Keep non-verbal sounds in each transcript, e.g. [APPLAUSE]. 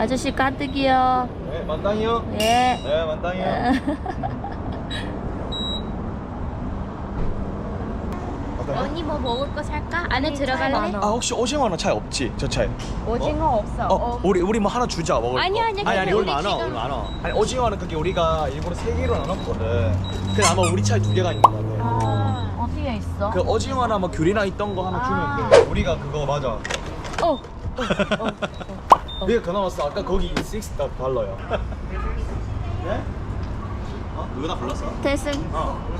아저씨 가득이요. 네, 만땅이요. 예. 네, 만땅이요. [LAUGHS] 언니 뭐 먹을 거 살까? 안에 들어갈래? 아 혹시 오징어 하나 차에 없지? 저 차에. 오징어 없어. 어, 우리 우리 뭐 하나 주자 먹을 아니, 거. 아니, 아니 아니 우리 많아 지금- 우리 많아. 아니 오징어는 그게 우리가 일부러 세 개로 나눴거든. 근데 아마 우리 차에 두 개가 있는 거 같아. 아, 어디에 있어? 그 오징어나 뭐 귤이나 있던 거 하나 아. 주면 돼. 우리가 그거 맞아. 어. [LAUGHS] 내가 그 나왔어. 아까 거기 식스다 달러요. [LAUGHS] 네? 어? 누구나 불렀어? 대승. 어.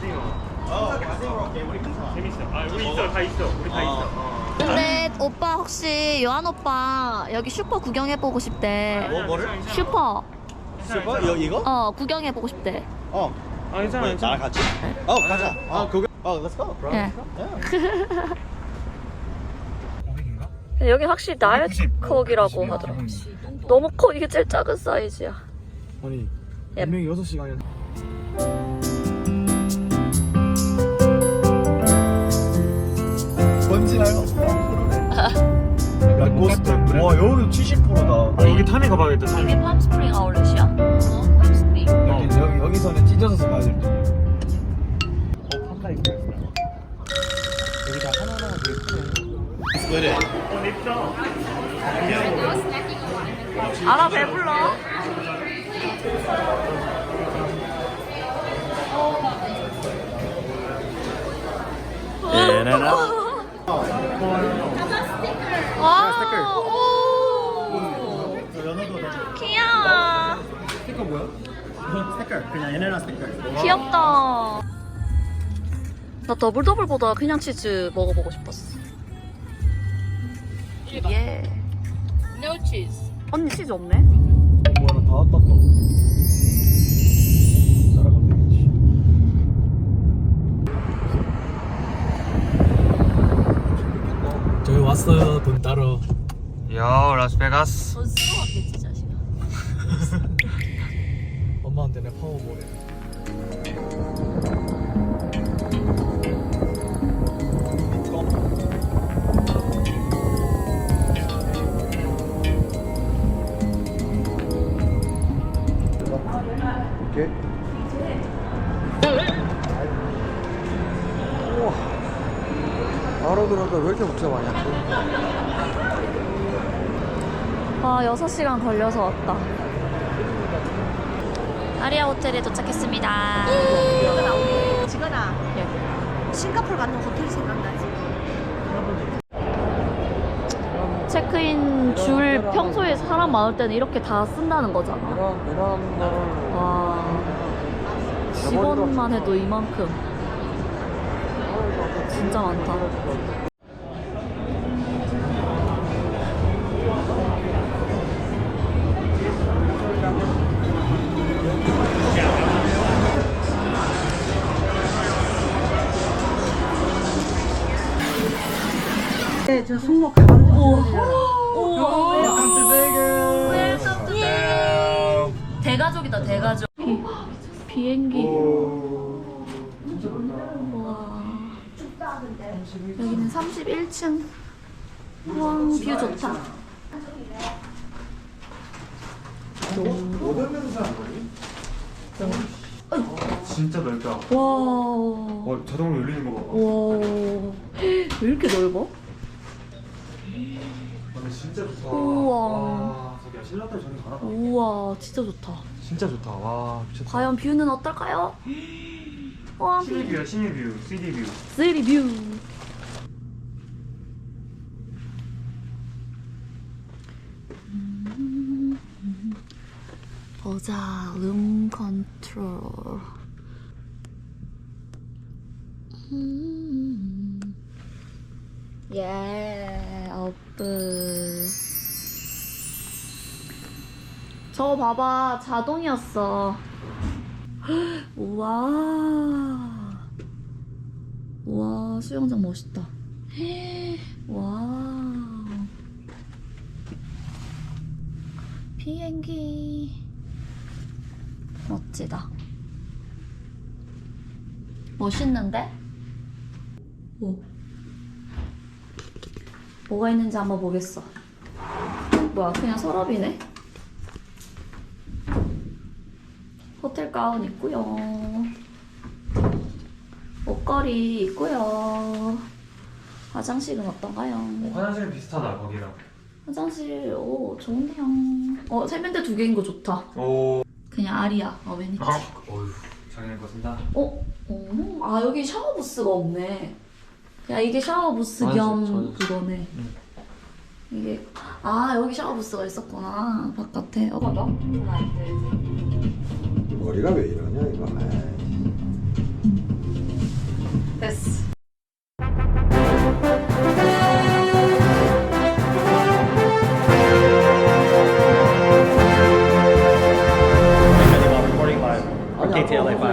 어, 우리 괜찮아. 재밌어. 아 우리 있어 다 있어. 우리 다 있어. 어. 근데 오빠 혹시 요한 오빠 여기 슈퍼 구경해보고 싶대. 뭐 뭐를? 슈퍼. 슈퍼? 이거 이거? 어 구경해보고 싶대. 어. 아 괜찮아 왜, 괜찮아. 나랑 같이? 어, 가자. 어, 그거. 어, let's go. bro. 예. Yeah. 여기 확실히 나이트콕이라고 하더라. 너무 커. 이게 제일 작은 사이즈야. 아니, 예. 분명히 6시간이야. 번지나요? 야, 고스트. 와, 여기 70%다. 아 여기 탄에 가봐야겠다. 이게 팜스프링 아울렛이야? 어, 팜스프링. 여기, 여기, 여기서는 찢어져서 가야 될 때. 어 왜어 냅다. 알아 배불러. 얘네나. 와. 오. 귀여워. 스티커 뭐야? 스티커. 그냥 얘네나 스티커. 귀엽다. 나 더블 더블보다 그냥 치즈 먹어보고 싶었어. 예. No cheese. 언니 치즈 없네? 뭐야, 나다 왔다 또. 따라가면 되겠지. 저희 왔어요, 돈 따러. 야 라스베가스. 돈 쓰고 왔겠지 자식아. [LAUGHS] 엄마한테 내 파워볼에. 왜 이렇게 복잡하냐? 아, 6시간 걸려서 왔다. 아리아 호텔에 도착했습니다. 지건아, 지건아. 싱가포르 갔는 호텔 생각나지? 체크인 줄 평소에 사람 많을 때는 이렇게 다 쓴다는 거잖아. 와. 직원만 해도 이만큼. 진짜 많다. 네, 저 숙모 가방 대가족이다, 대가족. 비, 비행기. 와. 여기는 31층. 와, 뷰 좋다. 진짜 넓다. 와. 어 자동으로 열리는 거 봐. 와. 왜 이렇게 넓어? 근데 진짜 좋다. 우와. 와, 저기야 신라딸 저기 가라. 우와, 진짜 좋다. 진짜 좋다. 와 미쳤다. 과연 뷰는 어떨까요? 와, 신의 뷰야 신의 뷰, 3D 뷰. 쓰리 뷰. 보자, 룸 컨트롤. 음. 예, 어프. 저거 봐봐, 자동이었어. [GASPS] 우와. 우와, 수영장 멋있다. [GASPS] 와. 비행기. 멋지다. 멋있는데? 오. 뭐가 있는지 한번 보겠어. 뭐야, 그냥 서랍이네? 호텔 가운 있고요. 옷걸이 있고요. 화장실은 어떤가요? 어, 화장실 비슷하다 거기랑. 화장실 오 좋은데요. 어 세면대 두 개인 거 좋다. 오. 그냥 아리야. 어 웬일이지? 아, 어휴, 장난거 쓴다. 어? 어? 아 여기 샤워 부스가 없네. 야 이게 샤워 부스 맞아, 겸 저는- 그거네. 이게 아 여기 샤워 부스가 있었구나 바깥에. 어 맞아? 머리가 왜 이러냐 이거 에이. 됐어.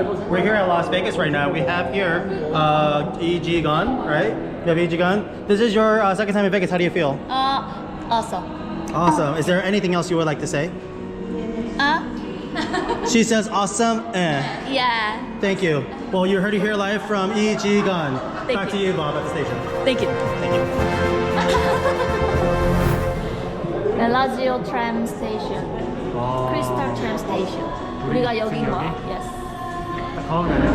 We're here at Las Vegas right now. We have here uh, EG Gun, right? We have EG Gun. This is your uh, second time in Vegas. How do you feel? 아 awesome. Awesome. Is there anything else you would like to say? 아 [LAUGHS] She says awesome. Eh. yeah. Thank you. Well, you heard it here live from EG Gun. Back to you, Bob, at the station. Thank you. Thank you. [LAUGHS] 멜라지오 트램 스테이션. 와 크리스탈 트램 스테이션. 우리가 여긴 지금 거야. 여기? Yes. 아까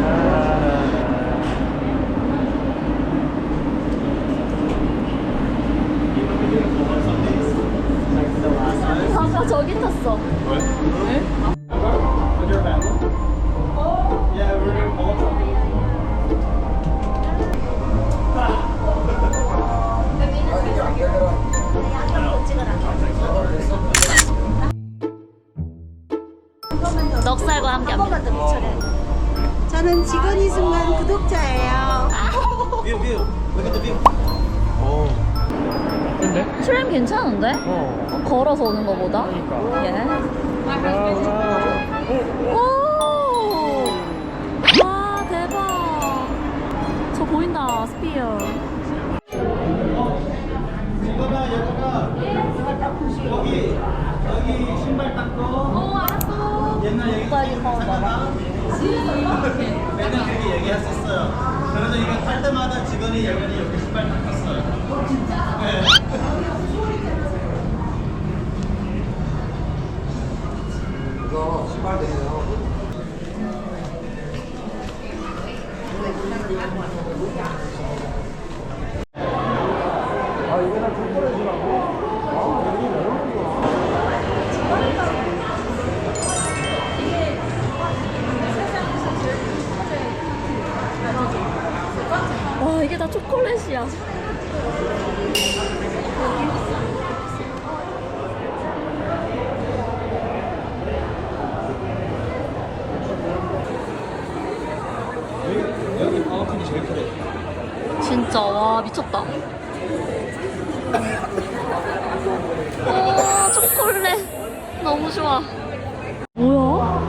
both. 넉살과 함께 합니다. 저는 직원이 순간 구독자예요. Look at the view. 트램 괜찮은데? 어 걸어서 오는 거보다? 그러니까 예. 오! 와, 대박. 저 보인다, 스피어. 여기가 여기 여기 신발 닦고 어, 알았어. 옛날 여기 오빠 여기 봐봐. 맨날 그렇게 얘기했었어요. 그래서 이거 탈 때마다 직원이 여기 여기 신발 닦았어요. 진짜? 네. 이거 신발 되네요 초콜릿이야. 여기 방어핀이 제일 크대. 진짜, 와, 미쳤다. 와, 초콜릿. 너무 좋아. 뭐야?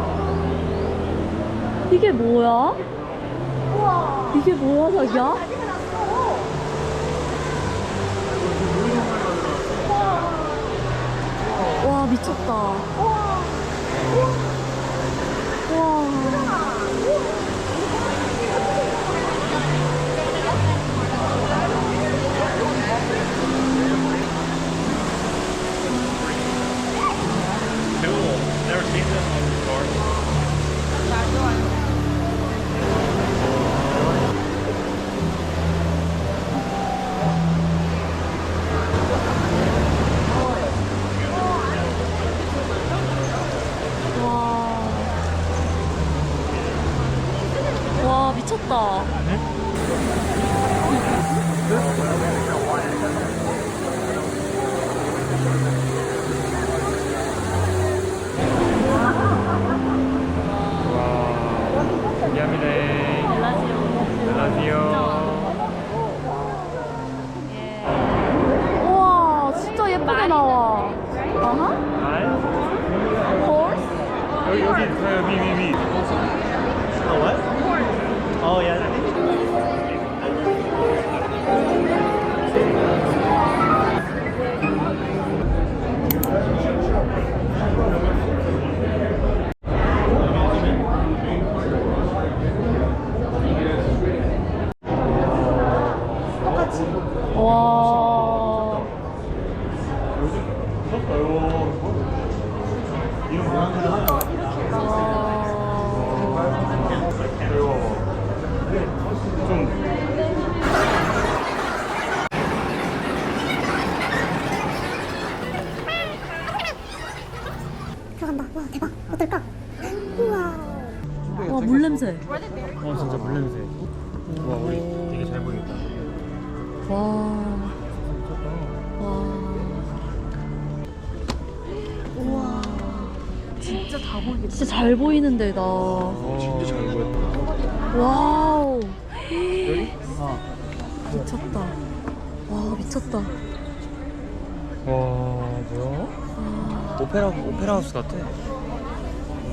이게 뭐야? 이게 뭐야, 자기야? 와, 미쳤다. 와. Never 물 냄새. 어 진짜 물 냄새. 와 우리 되게 잘 보이겠다. 와. 와. 우와. 진짜 다 보이겠다. 진짜 잘 보이는 데다. 진짜 잘 보였다. 와우. 여기? 미쳤다. 와, 미쳤다. 와 뭐야? 오페라 오페라 하우스 같아.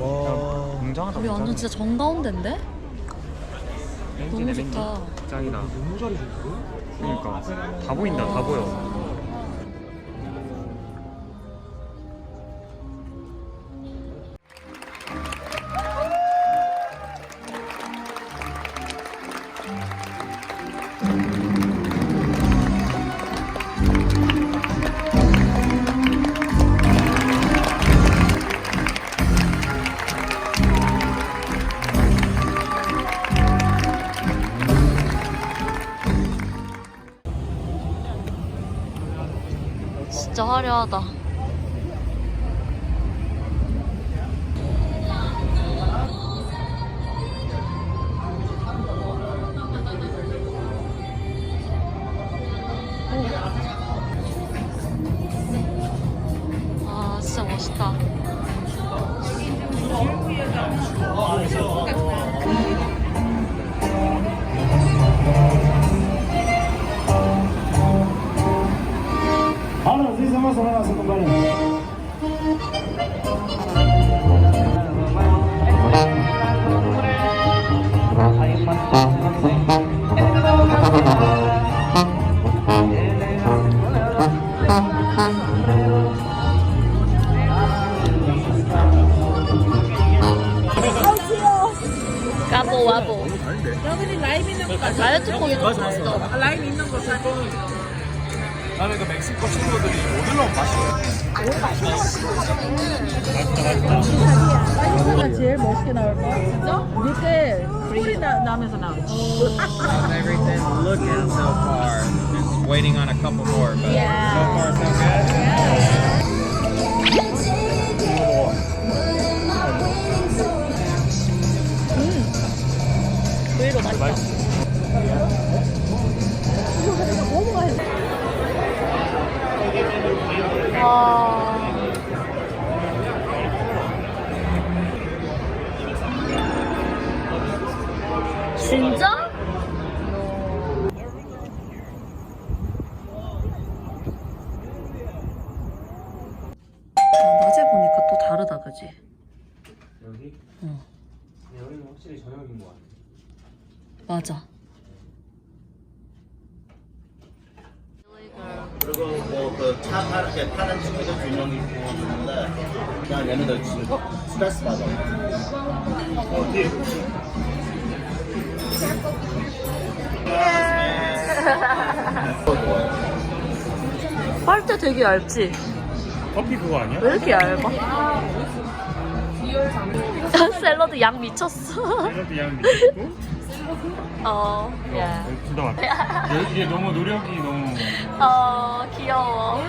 와. 웅장하다. 우리 완전 진짜 정가운데인데? 너무 좋다. 짱이다. 너무 잘해준다. 그러니까 다 보인다. 다 보여. 화려하다. 아, 진짜 멋있다. สนุกไปเลย 소리 나, 나면서 나오지. everything looking so far. Just waiting on a couple more, but so far so good. 브이로 맛 그지? 여기? 어. 여기는 확실히 저녁인 것 같아. 맞아. 그리고 뭐그차 파는 파는 친구들 두명 있고 있는데 그냥 얘네들 지금 스트레스 받아. 빨대 되게 얇지? 커피 그거 아니야? 왜 이렇게 얇아? [LAUGHS] 샐러드 양 미쳤어. 샐러드 양 미쳤고 어, 예. 두다 왔다. 이게 너무 노력이 너무 어, 귀여워.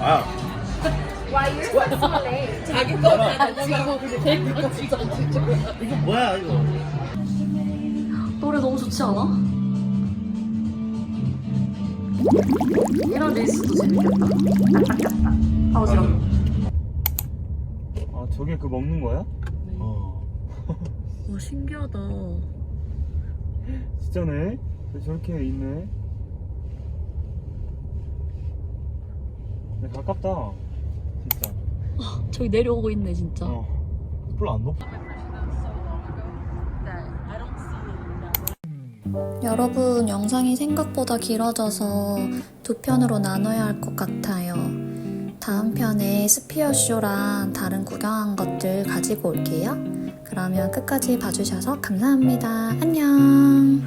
아, 이거 뭐야 이거? 노래 너무 좋지 않아? 이런 릴스도 재밌겠다. [LAUGHS] 아, 어지러워. 아 저게 그 먹는 거야? 어. [LAUGHS] 와, 신기하다. 진짜네? 왜 저렇게 있네? 야, 가깝다 진짜 [LAUGHS] 저기 내려오고 있네, 진짜. 어. 별로 안 높아. 여러분, 영상이 생각보다 길어져서 두 편으로 나눠야 할 것 같아요. 다음 편에 스피어쇼랑 다른 구경한 것들 가지고 올게요. 그러면 끝까지 봐주셔서 감사합니다. 안녕!